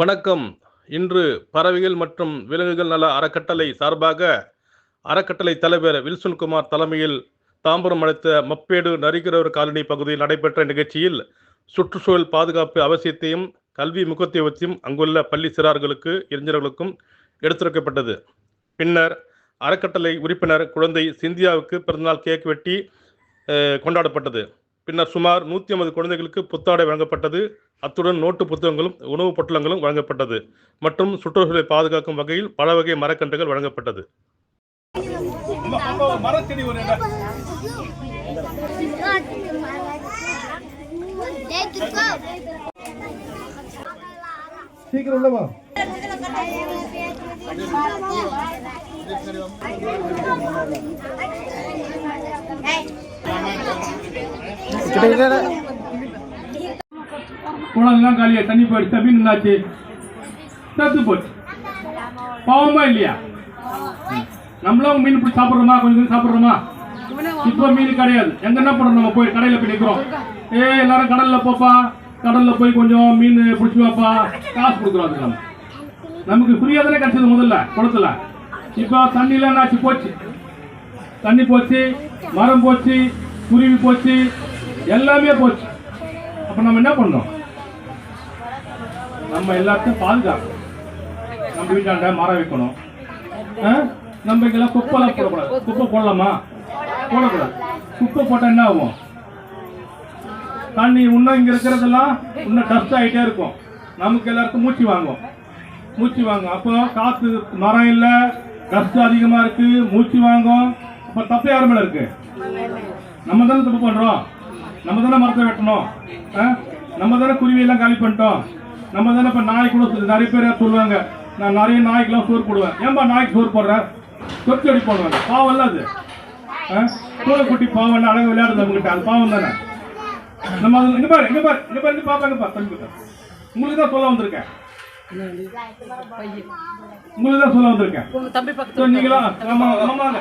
வணக்கம். இன்று பறவைகள் மற்றும் விலங்குகள் நல அறக்கட்டளை சார்பாக அறக்கட்டளை தலைவர் வில்சன்குமார் தலைமையில் தாம்பரம் அடுத்த மப்பேடு நரிக்கிறவர் காலனி பகுதியில் நடைபெற்ற நிகழ்ச்சியில் சுற்றுச்சூழல் பாதுகாப்பு அவசியத்தையும் கல்வி முக்கியத்துவத்தையும் அங்குள்ள பள்ளி சிறார்களுக்கு இளைஞர்களுக்கும் எடுத்துரைக்கப்பட்டது. பின்னர் அறக்கட்டளை உறுப்பினர் குழந்தை சிந்தியாவுக்கு பிறந்தநாள் கேக் வெட்டி கொண்டாடப்பட்டது. பின்னர் சுமார் நூற்றி ஐம்பது குழந்தைகளுக்கு புத்தாடை வழங்கப்பட்டது. அத்துடன் நோட்டு புத்தகங்களும் உணவுப் பொட்டலங்களும் வழங்கப்பட்டது. மற்றும் சுற்றுச்சூழலை பாதுகாக்கும் வகையில் பல வகை மரக்கன்றுகள் வழங்கப்பட்டது. சீக்கிரம் குளம்லாம் காலியா? தண்ணி போயிடுச்சு. அப்படின்னு என்னாச்சு செத்து போச்சு. பாவமா இல்லையா? நம்மளும் மீன் பிடிச்சி சாப்பிடுறோமா? கொஞ்சம் கொஞ்சம் சாப்பிடுறோமா? இப்போ மீன் கிடையாது. எங்க என்ன பண்றோம் நம்ம போய் கடையில போய் நிற்கிறோம் ஏ எல்லாரும் கடல்ல போப்பா. கடல்ல போய் கொஞ்சம் மீன் பிடிச்சி வாப்பா. காசு கொடுக்குறோம் அதுக்கு நம்ம. நமக்கு ஃப்ரீயாக தானே கிடைச்சது முதல்ல குளத்துல. இப்போ தண்ணிலாம் என்னாச்சு? போச்சு. தண்ணி போச்சு மரம் போச்சு குருவி போச்சு. எல்லாமே போச்சு. அப்ப நம்ம என்ன பண்ணோம்? நம்ம எல்லாத்தையும் பாதுகாக்கணும். நம்ம வீட்டாண்ட மரம் வைக்கணும். ஆ? நம்ம இங்கெல்லாம் குப்பைலாம் போடக்கூடாது. குப்பை போடலாமா? போடக்கூடாது. குப்பை போட்டா என்ன ஆகும்? தண்ணி இன்னும் இங்க இருக்கிறதெல்லாம் இன்னும் டஸ்ட் ஆகிட்டே இருக்கும். நமக்கு எல்லாருக்கும் மூச்சு வாங்கும். மூச்சு வாங்கும். அப்போ காத்து மரம் இல்லை டஸ்ட் அதிகமாக இருக்கு மூச்சு வாங்கும். அப்போ தப்பு யார் மேலே இருக்கு? நம்ம தானே தப்பு பண்ணுறோம் நம்ம தானே மரத்தை வெட்டணும்? நம்ம தானே குருவியெல்லாம் காலி பண்ணிட்டோம்? நம்ம தானே இப்ப நாய் கூட நிறைய பேர் சொல்லுவாங்க நான் நிறைய நாய்க்கெல்லாம் சோறு போடுவேன். ஏன்பா நாய்க்கு சோறு போடுறேன் சொத்து அடி போடுவாங்க. பாவம் இல்ல அது? பூனைக்குட்டி பாவம் அழகு விளையாடுது நம்ம கிட்ட அது பாவம் தானே? நம்ம அது இங்க பாரு இங்க பாரு இங்க பாரு இங்க பாப்பாங்க பா தம்பி. உங்களுக்கு தான் சொல்ல வந்திருக்கேன். உங்களுக்கு தான் சொல்ல வந்திருக்கேன். நீங்களா ஆமா ஆமாங்க